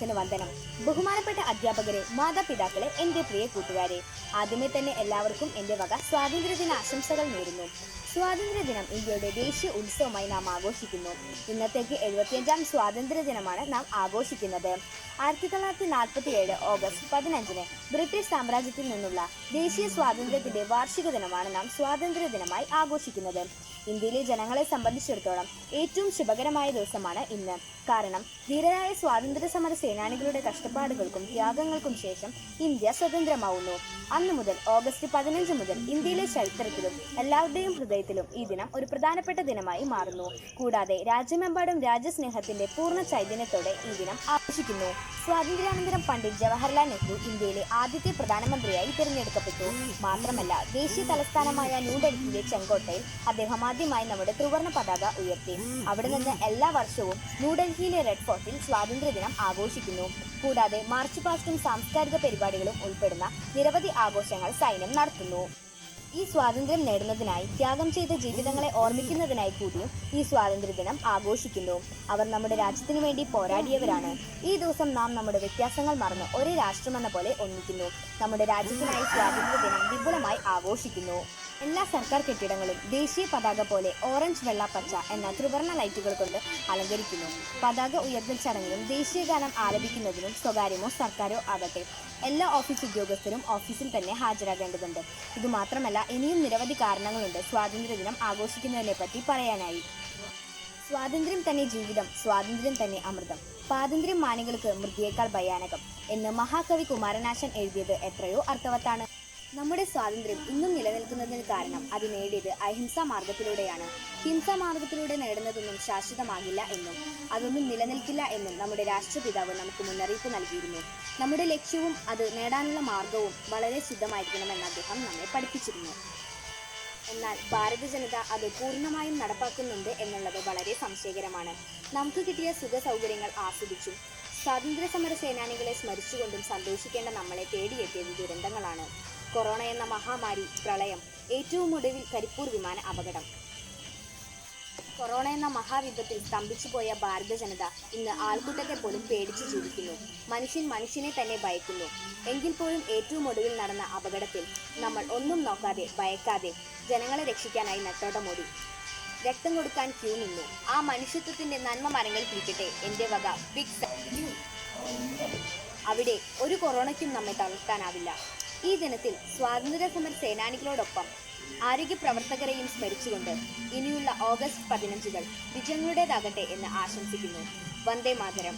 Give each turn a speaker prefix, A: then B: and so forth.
A: അച്ഛന് വന്ദനം ബഹുമാനപ്പെട്ട അധ്യാപകരെ മാതാപിതാക്കളെ എന്റെ പ്രിയ കൂട്ടുകാരെ ആദ്യമേ തന്നെ എല്ലാവർക്കും എന്റെ വക സ്വാതന്ത്ര്യദിന ആശംസകൾ നേരുന്നു. സ്വാതന്ത്ര്യദിനം ഇന്ത്യയുടെ ദേശീയ ഉത്സവമായി നാം ആഘോഷിക്കുന്നു. ഇന്നത്തേക്ക് എഴുപത്തിയഞ്ചാം സ്വാതന്ത്ര്യദിനമാണ് നാം ആഘോഷിക്കുന്നത്. ആയിരത്തി തൊള്ളായിരത്തി നാൽപ്പത്തി ഏഴ് ഓഗസ്റ്റ് പതിനഞ്ചിന് ബ്രിട്ടീഷ് സാമ്രാജ്യത്തിൽ നിന്നുള്ള ദേശീയ സ്വാതന്ത്ര്യത്തിന്റെ വാർഷിക ദിനമാണ് നാം സ്വാതന്ത്ര്യ ദിനമായി ആഘോഷിക്കുന്നത്. ഇന്ത്യയിലെ ജനങ്ങളെ സംബന്ധിച്ചിടത്തോളം ഏറ്റവും ശുഭകരമായ ദിവസമാണ് ഇന്ന്. കാരണം ധീരരായ സ്വാതന്ത്ര്യ സമര സേനാനികളുടെ കഷ്ടപ്പാടുകൾക്കും ത്യാഗങ്ങൾക്കും ശേഷം ഇന്ത്യ സ്വതന്ത്രമാവുന്നു. അന്നു മുതൽ ഓഗസ്റ്റ് പതിനഞ്ച് മുതൽ ഇന്ത്യയിലെ ചരിത്രത്തിലും എല്ലാവരുടെയും ഹൃദയത്തിലും ഈ ദിനം ഒരു പ്രധാനപ്പെട്ട ദിനമായി മാറുന്നു. കൂടാതെ രാജ്യമെമ്പാടും രാജ്യസ്നേഹത്തിന്റെ പൂർണ ചൈതന്യത്തോടെ ഈ ദിനം ആഘോഷിക്കുന്നു. സ്വാതന്ത്ര്യാനന്തരം പണ്ഡിറ്റ് ജവഹർലാൽ നെഹ്റു ഇന്ത്യയിലെ ആദ്യത്തെ പ്രധാനമന്ത്രിയായി തിരഞ്ഞെടുക്കപ്പെട്ടു. മാത്രമല്ല ദേശീയ തലസ്ഥാനമായ ന്യൂഡൽഹിയിലെ ചെങ്കോട്ടയിൽ അദ്ദേഹം ആദ്യമായി നമ്മുടെ ത്രിവർണ പതാക ഉയർത്തി. അവിടെ നിന്ന് എല്ലാ വർഷവും ന്യൂഡൽഹിയിലെ റെഡ് ഫോർട്ടിൽ സ്വാതന്ത്ര്യദിനം ആഘോഷിക്കുന്നു. കൂടാതെ മാർച്ച് പാസ്റ്റും സാംസ്കാരിക പരിപാടികളും ഉൾപ്പെടുന്ന നിരവധി ആഘോഷങ്ങൾ സൈന്യം നടത്തുന്നു. ഈ സ്വാതന്ത്ര്യം നേടുന്നതിനായി ത്യാഗം ചെയ്ത ജീവിതങ്ങളെ ഓർമ്മിക്കുന്നതിനായി കൂടിയും ഈ സ്വാതന്ത്ര്യ ദിനം ആഘോഷിക്കുന്നു. അവർ നമ്മുടെ രാജ്യത്തിനു വേണ്ടി പോരാടിയവരാണ്. ഈ ദിവസം നാം നമ്മുടെ വ്യത്യാസങ്ങൾ മറന്ന് ഒരേ രാഷ്ട്രമെന്ന പോലെ ഒന്നിക്കുന്നു. നമ്മുടെ രാജ്യത്തിനായി സ്വാതന്ത്ര്യ ദിനം വിപുലമായി ആഘോഷിക്കുന്നു. എല്ലാ സർക്കാർ കെട്ടിടങ്ങളും ദേശീയ പതാക പോലെ ഓറഞ്ച് വെള്ള പച്ച എന്ന ത്രിവർണ ലൈറ്റുകൾ കൊണ്ട് അലങ്കരിക്കുന്നു. പതാക ഉയർത്തൽ ചടങ്ങിലും ദേശീയ ഗാനം ആലപിക്കുന്നതിനും സ്വകാര്യമോ സർക്കാരോ ആകട്ടെ എല്ലാ ഓഫീസ് ഉദ്യോഗസ്ഥരും ഓഫീസിൽ തന്നെ ഹാജരാകേണ്ടതുണ്ട്. ഇതുമാത്രമല്ല ഇനിയും നിരവധി കാരണങ്ങളുണ്ട്. സ്വാതന്ത്ര്യദിനം ആഘോഷിക്കുന്നതിനെ പറ്റി പറയാനായി. സ്വാതന്ത്ര്യം തന്നെ ജീവിതം സ്വാതന്ത്ര്യം തന്നെ അമൃതം. സ്വാതന്ത്ര്യം മാനികൾക്ക് മൃതിയേക്കാൾ ഭയാനകം എന്ന് മഹാകവി കുമാരനാശൻ എഴുതിയത് എത്രയോ അർത്ഥവത്താണ്. നമ്മുടെ സ്വാതന്ത്ര്യം ഇന്നും നിലനിൽക്കുന്നതിന് കാരണം അത് നേടിയത് അഹിംസാ മാർഗത്തിലൂടെയാണ് ഹിംസാ മാർഗത്തിലൂടെ നേടുന്നതൊന്നും ശാശ്വതമാകില്ല എന്നും അതൊന്നും നിലനിൽക്കില്ല എന്നും നമ്മുടെ രാഷ്ട്രപിതാവ് നമുക്ക് മുന്നറിയിപ്പ് നൽകിയിരുന്നു. നമ്മുടെ ലക്ഷ്യവും അത് നേടാനുള്ള മാർഗവും വളരെ ശുദ്ധമായിരിക്കണമെന്ന് അദ്ദേഹം നമ്മെ പഠിപ്പിച്ചിരുന്നു. എന്നാൽ ഭാരത ജനത അത് പൂർണമായും നടപ്പാക്കുന്നുണ്ട് എന്നുള്ളത് വളരെ സംശയകരമാണ്. നമുക്ക് കിട്ടിയ സുഖ സൗകര്യങ്ങൾ ആസ്വദിച്ചും സ്വാതന്ത്ര്യ സമര സേനാനികളെ സ്മരിച്ചുകൊണ്ടും സന്തോഷിക്കേണ്ട നമ്മളെ തേടിയെത്തിയത് ദുരന്തങ്ങളാണ്. കൊറോണ എന്ന മഹാമാരി പ്രളയം ഏറ്റവും ഒടുവിൽ കരിപ്പൂർ വിമാന അപകടം. കൊറോണ എന്ന മഹാവിപത്തിൽ സ്തംഭിച്ചു പോയ ഭാരത ജനത ഇന്ന് ആൾക്കൂട്ടത്തെ പോലും പേടിച്ചു ജീവിക്കുന്നു. മനുഷ്യൻ മനുഷ്യനെ തന്നെ ഭയക്കുന്നു. എങ്കിൽ പോലും ഏറ്റവും ഒടുവിൽ നടന്ന അപകടത്തിൽ നമ്മൾ ഒന്നും നോക്കാതെ ഭയക്കാതെ ജനങ്ങളെ രക്ഷിക്കാനായി നെട്ടോട്ടമോടി. രക്തം കൊടുക്കാൻ ക്യൂ നിന്നു. ആ മനുഷ്യത്വത്തിന്റെ നന്മ മരങ്ങൾ പിടിക്കട്ടെ. എന്റെ വക ബിഗ് അവിടെ ഒരു കൊറോണയ്ക്കും നമ്മെ തളർത്താനാവില്ല. ഈ ദിനത്തിൽ സ്വാതന്ത്ര്യ സമര സേനാനികളോടൊപ്പം ആരോഗ്യ പ്രവർത്തകരെയും സ്മരിച്ചുകൊണ്ട് ഇനിയുള്ള ഓഗസ്റ്റ് പതിനഞ്ചുകൾ വിജയങ്ങളുടേതാകട്ടെ എന്ന് ആശംസിക്കുന്നു. വന്ദേ മാതരം.